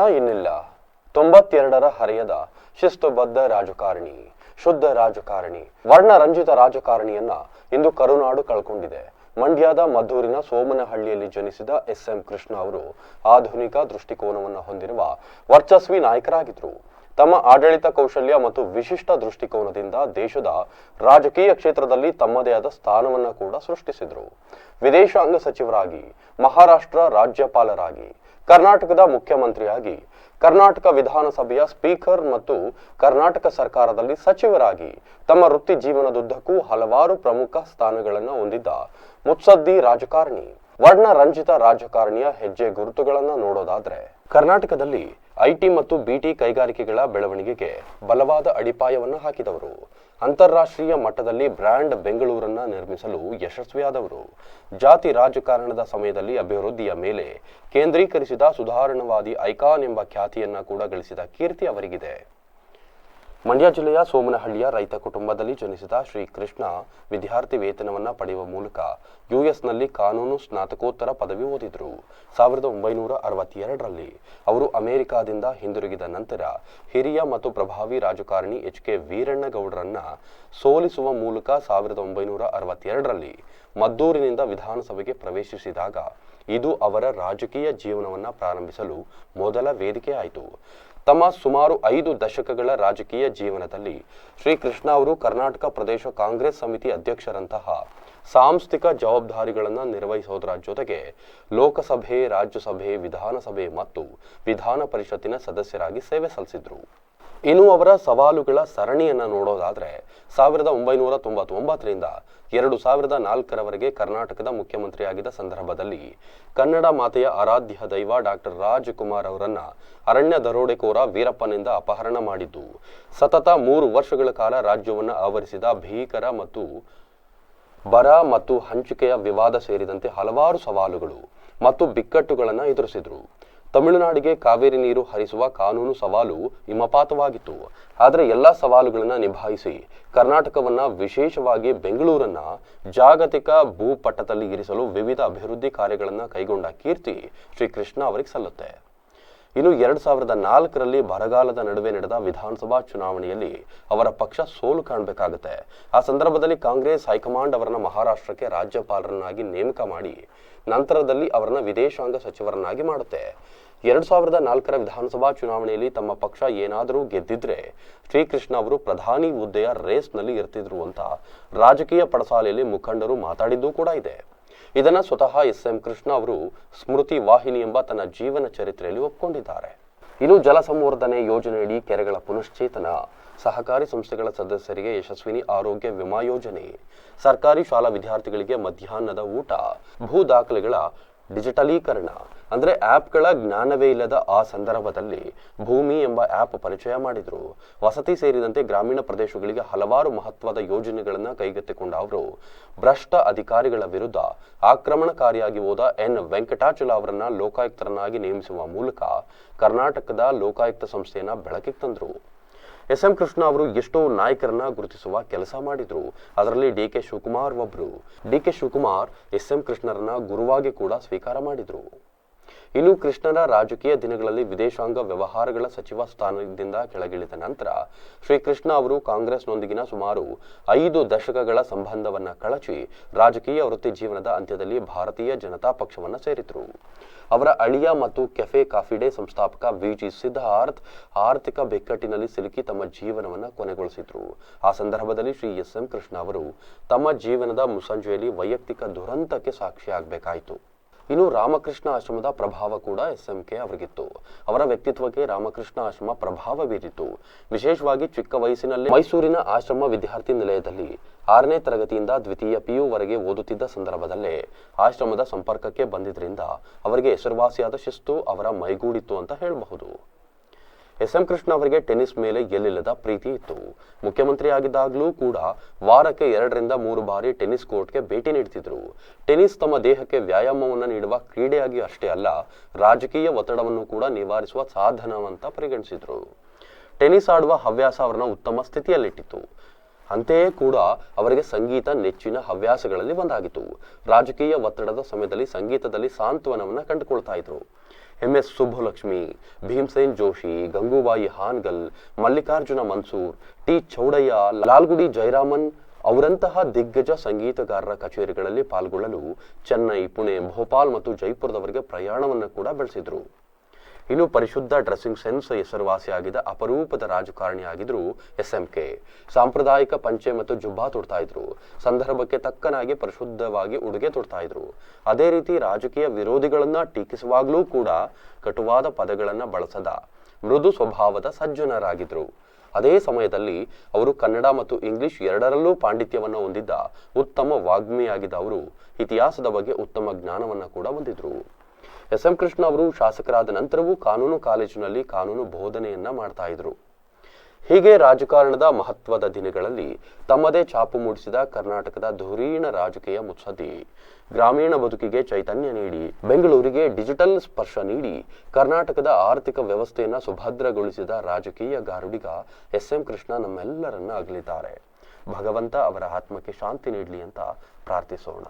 ಕೃಷ್ಣ ಇನ್ನಿಲ್ಲ. ತೊಂಬತ್ತೆರಡರ ಹರೆಯದ ಶಿಸ್ತುಬದ್ಧ ರಾಜಕಾರಣಿ, ಶುದ್ಧ ರಾಜಕಾರಣಿ, ವರ್ಣರಂಜಿತ ರಾಜಕಾರಣಿಯನ್ನ ಇಂದು ಕರುನಾಡು ಕಳ್ಕೊಂಡಿದೆ. ಮಂಡ್ಯದ ಮದ್ದೂರಿನ ಸೋಮನಹಳ್ಳಿಯಲ್ಲಿ ಜನಿಸಿದ ಎಸ್ ಎಂ ಕೃಷ್ಣ ಅವರು ಆಧುನಿಕ ದೃಷ್ಟಿಕೋನವನ್ನು ಹೊಂದಿರುವ ವರ್ಚಸ್ವಿ ನಾಯಕರಾಗಿದ್ರು. ತಮ್ಮ ಆಡಳಿತ ಕೌಶಲ್ಯ ಮತ್ತು ವಿಶಿಷ್ಟ ದೃಷ್ಟಿಕೋನದಿಂದ ದೇಶದ ರಾಜಕೀಯ ಕ್ಷೇತ್ರದಲ್ಲಿ ತಮ್ಮದೇ ಆದ ಸ್ಥಾನವನ್ನ ಕೂಡ ಸೃಷ್ಟಿಸಿದರು. ವಿದೇಶಾಂಗ ಸಚಿವರಾಗಿ, ಮಹಾರಾಷ್ಟ್ರ ರಾಜ್ಯಪಾಲರಾಗಿ, ಕರ್ನಾಟಕದ ಮುಖ್ಯಮಂತ್ರಿಯಾಗಿ, ಕರ್ನಾಟಕ ವಿಧಾನಸಭೆಯ ಸ್ಪೀಕರ್ ಮತ್ತು ಕರ್ನಾಟಕ ಸರ್ಕಾರದಲ್ಲಿ ಸಚಿವರಾಗಿ ತಮ್ಮ ವೃತ್ತಿ ಜೀವನದುದ್ದಕ್ಕೂ ಹಲವಾರು ಪ್ರಮುಖ ಸ್ಥಾನಗಳನ್ನು ಹೊಂದಿದ್ದ ಮುತ್ಸದ್ದಿ ರಾಜಕಾರಣಿ ವರ್ಣ ರಂಜಿತ ರಾಜಕಾರಣಿಯ ಹೆಜ್ಜೆ ಗುರುತುಗಳನ್ನು ನೋಡೋದಾದ್ರೆ, ಕರ್ನಾಟಕದಲ್ಲಿ ಐಟಿ ಮತ್ತು ಬಿಟಿ ಕೈಗಾರಿಕೆಗಳ ಬೆಳವಣಿಗೆಗೆ ಬಲವಾದ ಅಡಿಪಾಯವನ್ನು ಹಾಕಿದವರು. ಅಂತಾರಾಷ್ಟ್ರೀಯ ಮಟ್ಟದಲ್ಲಿ ಬ್ರ್ಯಾಂಡ್ ಬೆಂಗಳೂರನ್ನು ನಿರ್ಮಿಸಲು ಯಶಸ್ವಿಯಾದವರು. ಜಾತಿ ರಾಜಕಾರಣದ ಸಮಯದಲ್ಲಿ ಅಭಿವೃದ್ಧಿಯ ಮೇಲೆ ಕೇಂದ್ರೀಕರಿಸಿದ ಸುಧಾರಣವಾದಿ ಐಕಾನ್ ಎಂಬ ಖ್ಯಾತಿಯನ್ನು ಕೂಡ ಗಳಿಸಿದ ಕೀರ್ತಿ ಅವರಿಗಿದೆ. ಮಂಡ್ಯ ಜಿಲ್ಲೆಯ ಸೋಮನಹಳ್ಳಿಯ ರೈತ ಕುಟುಂಬದಲ್ಲಿ ಜನಿಸಿದ ಶ್ರೀಕೃಷ್ಣ ವಿದ್ಯಾರ್ಥಿ ವೇತನವನ್ನು ಪಡೆಯುವ ಮೂಲಕ ಯುಎಸ್ನಲ್ಲಿ ಕಾನೂನು ಸ್ನಾತಕೋತ್ತರ ಪದವಿ ಓದಿದರು. ಸಾವಿರದ ಒಂಬೈನೂರ ಅರವತ್ತೆರಡರಲ್ಲಿ ಅವರು ಅಮೆರಿಕಾದಿಂದ ಹಿಂದಿರುಗಿದ ನಂತರ ಹಿರಿಯ ಮತ್ತು ಪ್ರಭಾವಿ ರಾಜಕಾರಣಿ ಎಚ್ ಕೆ ವೀರಣ್ಣಗೌಡರನ್ನ ಸೋಲಿಸುವ ಮೂಲಕ ಸಾವಿರದ ಒಂಬೈನೂರ ಅರವತ್ತೆರಡರಲ್ಲಿ ಮದ್ದೂರಿನಿಂದ ವಿಧಾನಸಭೆಗೆ ಪ್ರವೇಶಿಸಿದಾಗ ಇದು ಅವರ ರಾಜಕೀಯ ಜೀವನವನ್ನು ಪ್ರಾರಂಭಿಸಲು ಮೊದಲ ವೇದಿಕೆ ಆಯಿತು. ತಮ್ಮ ಸುಮಾರು ಐದು ದಶಕಗಳ ರಾಜಕೀಯ ಜೀವನದಲ್ಲಿ ಶ್ರೀಕೃಷ್ಣ ಅವರು ಕರ್ನಾಟಕ ಪ್ರದೇಶ ಕಾಂಗ್ರೆಸ್ ಸಮಿತಿ ಅಧ್ಯಕ್ಷರಂತಹ ಸಾಂಸ್ಥಿಕ ಜವಾಬ್ದಾರಿಗಳನ್ನು ನಿರ್ವಹಿಸೋದರ ಜೊತೆಗೆ ಲೋಕಸಭೆ, ರಾಜ್ಯಸಭೆ, ವಿಧಾನಸಭೆ ಮತ್ತು ವಿಧಾನ ಪರಿಷತ್ತಿನ ಸದಸ್ಯರಾಗಿ ಸೇವೆ ಸಲ್ಲಿಸಿದ್ರು. ಇನ್ನು ಅವರ ಸವಾಲುಗಳ ಸರಣಿಯನ್ನು ನೋಡೋದಾದರೆ ಸಾವಿರದ ಒಂಬೈನೂರ ತೊಂಬತ್ತೊಂಬತ್ತರಿಂದ ಎರಡು ಸಾವಿರದ ನಾಲ್ಕರವರೆಗೆ ಕರ್ನಾಟಕದ ಮುಖ್ಯಮಂತ್ರಿಯಾಗಿದ್ದ ಸಂದರ್ಭದಲ್ಲಿ ಕನ್ನಡ ಮಾತೆಯ ಆರಾಧ್ಯ ದೈವ ಡಾಕ್ಟರ್ ರಾಜ್ಕುಮಾರ್ ಅವರನ್ನು ಅರಣ್ಯ ದರೋಡೆಕೋರ ವೀರಪ್ಪನಿಂದ ಅಪಹರಣ ಮಾಡಿದ್ದು, ಸತತ ಮೂರು ವರ್ಷಗಳ ಕಾಲ ರಾಜ್ಯವನ್ನು ಆವರಿಸಿದ ಭೀಕರ ಮತ್ತು ಬರ ಮತ್ತು ಹಂಚಿಕೆಯ ವಿವಾದ ಸೇರಿದಂತೆ ಹಲವಾರು ಸವಾಲುಗಳು ಮತ್ತು ಬಿಕ್ಕಟ್ಟುಗಳನ್ನು ಎದುರಿಸಿದ್ರು. ತಮಿಳುನಾಡಿಗೆ ಕಾವೇರಿ ನೀರು ಹರಿಸುವ ಕಾನೂನು ಸವಾಲು ಹಿಮಪಾತವಾಗಿತ್ತು. ಆದರೆ ಎಲ್ಲ ಸವಾಲುಗಳನ್ನು ನಿಭಾಯಿಸಿ ಕರ್ನಾಟಕವನ್ನ ವಿಶೇಷವಾಗಿ ಬೆಂಗಳೂರನ್ನ ಜಾಗತಿಕ ಭೂಪಟ್ಟದಲ್ಲಿ ಇರಿಸಲು ವಿವಿಧ ಅಭಿವೃದ್ಧಿ ಕಾರ್ಯಗಳನ್ನು ಕೈಗೊಂಡ ಕೀರ್ತಿ ಶ್ರೀ ಕೃಷ್ಣ ಅವರಿಗೆ ಸಲ್ಲುತ್ತೆ. ಇನ್ನು ಎರಡು ಸಾವಿರದ ನಾಲ್ಕರಲ್ಲಿ ಬರಗಾಲದ ನಡುವೆ ನಡೆದ ವಿಧಾನಸಭಾ ಚುನಾವಣೆಯಲ್ಲಿ ಅವರ ಪಕ್ಷ ಸೋಲು ಕಾಣಬೇಕಾಗುತ್ತೆ. ಆ ಸಂದರ್ಭದಲ್ಲಿ ಕಾಂಗ್ರೆಸ್ ಹೈಕಮಾಂಡ್ ಅವರನ್ನು ಮಹಾರಾಷ್ಟ್ರಕ್ಕೆ ರಾಜ್ಯಪಾಲರನ್ನಾಗಿ ನೇಮಕ ಮಾಡಿ ನಂತರದಲ್ಲಿ ಅವರನ್ನ ವಿದೇಶಾಂಗ ಸಚಿವರನ್ನಾಗಿ ಮಾಡುತ್ತೆ. ಎರಡು ಸಾವಿರದ ನಾಲ್ಕರ ವಿಧಾನಸಭಾ ಚುನಾವಣೆಯಲ್ಲಿ ತಮ್ಮ ಪಕ್ಷ ಏನಾದರೂ ಗೆದ್ದಿದ್ರೆ ಶ್ರೀಕೃಷ್ಣ ಅವರು ಪ್ರಧಾನಿ ಹುದ್ದೆಯ ರೇಸ್ನಲ್ಲಿ ಇರ್ತಿದ್ರು ಅಂತ ರಾಜಕೀಯ ಪಡಸಾಲೆಯಲ್ಲಿ ಮುಖಂಡರು ಮಾತಾಡಿದ್ದು ಕೂಡ ಇದೆ. ಇದನ್ನ ಸ್ವತಃ ಎಸ್ ಎಂ ಕೃಷ್ಣ ಅವರು ಸ್ಮೃತಿ ವಾಹಿನಿ ಎಂಬ ತನ್ನ ಜೀವನ ಚರಿತ್ರೆಯಲ್ಲಿ ಒಪ್ಪಿಕೊಂಡಿದ್ದಾರೆ ಇನ್ನು ಜಲಸಂವರ್ಧನೆ ಯೋಜನೆಯಡಿ ಕೆರೆಗಳ ಪುನಶ್ಚೇತನ ಸಹಕಾರಿ ಸಂಸ್ಥೆಗಳ ಸದಸ್ಯರಿಗೆ ಯಶಸ್ವಿನಿ ಆರೋಗ್ಯ ವಿಮಾ ಯೋಜನೆ. ಸರ್ಕಾರಿ ಶಾಲಾ ವಿದ್ಯಾರ್ಥಿಗಳಿಗೆ ಮಧ್ಯಾಹ್ನದ ಊಟ, ಭೂ ದಾಖಲೆಗಳ ಡಿಜಿಟಲೀಕರಣ, ಅಂದರೆ ಆ್ಯಪ್ಗಳ ಜ್ಞಾನವೇ ಇಲ್ಲದ ಆ ಸಂದರ್ಭದಲ್ಲಿ ಭೂಮಿ ಎಂಬ ಆ್ಯಪ್ ಪರಿಚಯ ಮಾಡಿದರು. ವಸತಿ ಸೇರಿದಂತೆ ಗ್ರಾಮೀಣ ಪ್ರದೇಶಗಳಿಗೆ ಹಲವಾರು ಮಹತ್ವದ ಯೋಜನೆಗಳನ್ನು ಕೈಗೆತ್ತಿಕೊಂಡ ಅವರು. ಭ್ರಷ್ಟ ಅಧಿಕಾರಿಗಳ ವಿರುದ್ಧ ಆಕ್ರಮಣಕಾರಿಯಾಗಿ ಹೋದ ಎನ್. ವೆಂಕಟಾಚಲ ಅವರನ್ನು ಲೋಕಾಯುಕ್ತರನ್ನಾಗಿ ನೇಮಿಸುವ ಮೂಲಕ ಕರ್ನಾಟಕದ ಲೋಕಾಯುಕ್ತ ಸಂಸ್ಥೆಯನ್ನು ಬೆಳಕಿಗೆ ತಂದ್ರು. ಎಸ್ ಎಂ ಕೃಷ್ಣ ಅವರು ಎಷ್ಟೋ ನಾಯಕರನ್ನ ಗುರುತಿಸುವ ಕೆಲಸ ಮಾಡಿದ್ರು. ಅದರಲ್ಲಿ ಡಿ ಕೆ ಶಿವಕುಮಾರ್ ಒಬ್ರು. D K Shivakumar S M ಕೃಷ್ಣರನ್ನ ಗುರುವಾಗಿ ಕೂಡ ಸ್ವೀಕಾರ ಮಾಡಿದ್ರು. ಇನ್ನು ಕೃಷ್ಣನ ರಾಜಕೀಯ ದಿನಗಳಲ್ಲಿ ವಿದೇಶಾಂಗ ವ್ಯವಹಾರಗಳ ಸಚಿವ ಸ್ಥಾನದಿಂದ ಕೆಳಗಿಳಿದ ನಂತರ ಶ್ರೀಕೃಷ್ಣ ಅವರು ಕಾಂಗ್ರೆಸ್ನೊಂದಿಗಿನ ಸುಮಾರು ಐದು ದಶಕಗಳ ಸಂಬಂಧವನ್ನು ಕಳಚಿ ರಾಜಕೀಯ ವೃತ್ತಿ ಜೀವನದ ಅಂತ್ಯದಲ್ಲಿ ಭಾರತೀಯ ಜನತಾ ಪಕ್ಷವನ್ನು ಸೇರಿದರು. ಅವರ ಅಳಿಯ ಮತ್ತು ಕೆಫೆ ಕಾಫಿ ಡೇ ಸಂಸ್ಥಾಪಕ ವಿಜಿ ಸಿದ್ಧಾರ್ಥ್ ಆರ್ಥಿಕ ಬಿಕ್ಕಟ್ಟಿನಲ್ಲಿ ಸಿಲುಕಿ ತಮ್ಮ ಜೀವನವನ್ನು ಕೊನೆಗೊಳಿಸಿದ್ರು. ಆ ಸಂದರ್ಭದಲ್ಲಿ ಶ್ರೀ ಎಸ್ ಎಂ ಕೃಷ್ಣ ಅವರು ತಮ್ಮ ಜೀವನದ ಮುಸಂಜೆಯಲ್ಲಿ ವೈಯಕ್ತಿಕ ದುರಂತಕ್ಕೆ ಸಾಕ್ಷಿಯಾಗಬೇಕಾಯಿತು. ಇನ್ನು ರಾಮಕೃಷ್ಣ ಆಶ್ರಮದ ಪ್ರಭಾವ ಕೂಡ ಎಸ್ ಎಂ ಕೆ ಅವರಿಗಿತ್ತು. ಅವರ ವ್ಯಕ್ತಿತ್ವಕ್ಕೆ ರಾಮಕೃಷ್ಣ ಆಶ್ರಮ ಪ್ರಭಾವ ಬೀರಿತು ವಿಶೇಷವಾಗಿ ಚಿಕ್ಕ ವಯಸ್ಸಿನಲ್ಲಿ ಮೈಸೂರಿನ ಆಶ್ರಮ ವಿದ್ಯಾರ್ಥಿ ನಿಲಯದಲ್ಲಿ ಆರನೇ ತರಗತಿಯಿಂದ ದ್ವಿತೀಯ ಪಿಯು ವರೆಗೆ ಓದುತ್ತಿದ್ದ ಸಂದರ್ಭದಲ್ಲೇ ಆಶ್ರಮದ ಸಂಪರ್ಕಕ್ಕೆ ಬಂದಿದ್ದರಿಂದ ಅವರಿಗೆ ಹೆಸರುವಾಸಿಯಾದ ಶಿಸ್ತು ಅವರ ಮೈಗೂಡಿತ್ತು ಅಂತ ಹೇಳಬಹುದು. ಎಸ್ ಎಂ ಕೃಷ್ಣ ಅವರಿಗೆ ಟೆನ್ನಿಸ್ ಮೇಲೆ ಎಲ್ಲಿಲ್ಲದ ಪ್ರೀತಿ ಇತ್ತು. ಮುಖ್ಯಮಂತ್ರಿ ಆಗಿದ್ದಾಗಲೂ ಕೂಡ ವಾರಕ್ಕೆ ಎರಡರಿಂದ ಮೂರು ಬಾರಿ ಟೆನ್ನಿಸ್ ಕೋರ್ಟ್ಗೆ ಭೇಟಿ ನೀಡ್ತಿದ್ರು. ಟೆನ್ನಿಸ್ ತಮ್ಮ ದೇಹಕ್ಕೆ ವ್ಯಾಯಾಮವನ್ನು ನೀಡುವ ಕ್ರೀಡೆಯಾಗಿ ಅಷ್ಟೇ ಅಲ್ಲ, ರಾಜಕೀಯ ಒತ್ತಡವನ್ನು ಕೂಡ ನಿವಾರಿಸುವ ಸಾಧನವಂತ ಪರಿಗಣಿಸಿದ್ರು. ಟೆನ್ನಿಸ್ ಆಡುವ ಹವ್ಯಾಸ ಅವರನ್ನ ಉತ್ತಮ ಸ್ಥಿತಿಯಲ್ಲಿಟ್ಟಿತ್ತು. ಅಂತೆಯೇ ಕೂಡ ಅವರಿಗೆ ಸಂಗೀತ ನೆಚ್ಚಿನ ಹವ್ಯಾಸಗಳಲ್ಲಿ ಒಂದಾಗಿತ್ತು. ರಾಜಕೀಯ ಒತ್ತಡದ ಸಮಯದಲ್ಲಿ ಸಂಗೀತದಲ್ಲಿ ಸಾಂತ್ವನವನ್ನು ಕಂಡುಕೊಳ್ತಾ ಇದ್ರು. M S Subbulakshmi, Bhimsen Joshi, Gangubai Hangal, Mallikarjun Mansur, T Chowdaiah, Lalgudi Jayaraman ಅವರಂತಹ ದಿಗ್ಗಜ ಸಂಗೀತಗಾರರ ಕಚೇರಿಗಳಲ್ಲಿ ಪಾಲ್ಗೊಳ್ಳಲು ಚೆನ್ನೈ, ಪುಣೆ, ಭೋಪಾಲ್ ಮತ್ತು ಜೈಪುರದವರೆಗೆ ಪ್ರಯಾಣವನ್ನು ಕೂಡ ಬೆಳೆಸಿದ್ರು. ಇನ್ನು ಪರಿಶುದ್ಧ ಡ್ರೆಸ್ಸಿಂಗ್ ಸೆನ್ಸ್ ಹೆಸರುವಾಸಿಯಾಗಿದ್ದ ಅಪರೂಪದ ರಾಜಕಾರಣಿಯಾಗಿದ್ರು ಎಸ್ ಎಂ ಕೆ ಸಾಂಪ್ರದಾಯಿಕ ಪಂಚೆ ಮತ್ತು ಜುಬ್ಬಾ ತೊಡ್ತಾ ಇದ್ರು. ಸಂದರ್ಭಕ್ಕೆ ತಕ್ಕನಾಗಿ ಪರಿಶುದ್ಧವಾಗಿ ಉಡುಗೆ ತೊಡ್ತಾ ಇದ್ರು. ಅದೇ ರೀತಿ ರಾಜಕೀಯ ವಿರೋಧಿಗಳನ್ನ ಟೀಕಿಸುವಾಗಲೂ ಕೂಡ ಕಟುವಾದ ಪದಗಳನ್ನ ಬಳಸದ ಮೃದು ಸ್ವಭಾವದ ಸಜ್ಜನರಾಗಿದ್ರು. ಅದೇ ಸಮಯದಲ್ಲಿ ಅವರು ಕನ್ನಡ ಮತ್ತು ಇಂಗ್ಲಿಷ್ ಎರಡರಲ್ಲೂ ಪಾಂಡಿತ್ಯವನ್ನು ಹೊಂದಿದ್ದ ಉತ್ತಮ ವಾಗ್ಮಿಯಾಗಿದ್ದ ಅವರು ಇತಿಹಾಸದ ಬಗ್ಗೆ ಉತ್ತಮ ಜ್ಞಾನವನ್ನು ಕೂಡ ಹೊಂದಿದ್ರು. ಎಸ್ ಎಂ ಕೃಷ್ಣ ಅವರು ಶಾಸಕರಾದ ನಂತರವೂ ಕಾನೂನು ಕಾಲೇಜಿನಲ್ಲಿ ಕಾನೂನು ಬೋಧನೆಯನ್ನ ಮಾಡ್ತಾ ಇದ್ರು. ಹೀಗೆ ರಾಜಕಾರಣದ ಮಹತ್ವದ ದಿನಗಳಲ್ಲಿ ತಮ್ಮದೇ ಛಾಪು ಮೂಡಿಸಿದ ಕರ್ನಾಟಕದ ಧುರೀಣ ರಾಜಕೀಯ ಮುತ್ಸದ್ದಿ, ಗ್ರಾಮೀಣ ಬದುಕಿಗೆ ಚೈತನ್ಯ ನೀಡಿ, ಬೆಂಗಳೂರಿಗೆ ಡಿಜಿಟಲ್ ಸ್ಪರ್ಶ ನೀಡಿ, ಕರ್ನಾಟಕದ ಆರ್ಥಿಕ ವ್ಯವಸ್ಥೆಯನ್ನ ಸುಭದ್ರಗೊಳಿಸಿದ ರಾಜಕೀಯ ಗಾರುಡಿಗ ಎಸ್ ಎಂ ಕೃಷ್ಣ ನಮ್ಮೆಲ್ಲರನ್ನ ಅಗಲಿದ್ದಾರೆ. ಭಗವಂತ ಅವರ ಆತ್ಮಕ್ಕೆ ಶಾಂತಿ ನೀಡಲಿ ಅಂತ ಪ್ರಾರ್ಥಿಸೋಣ.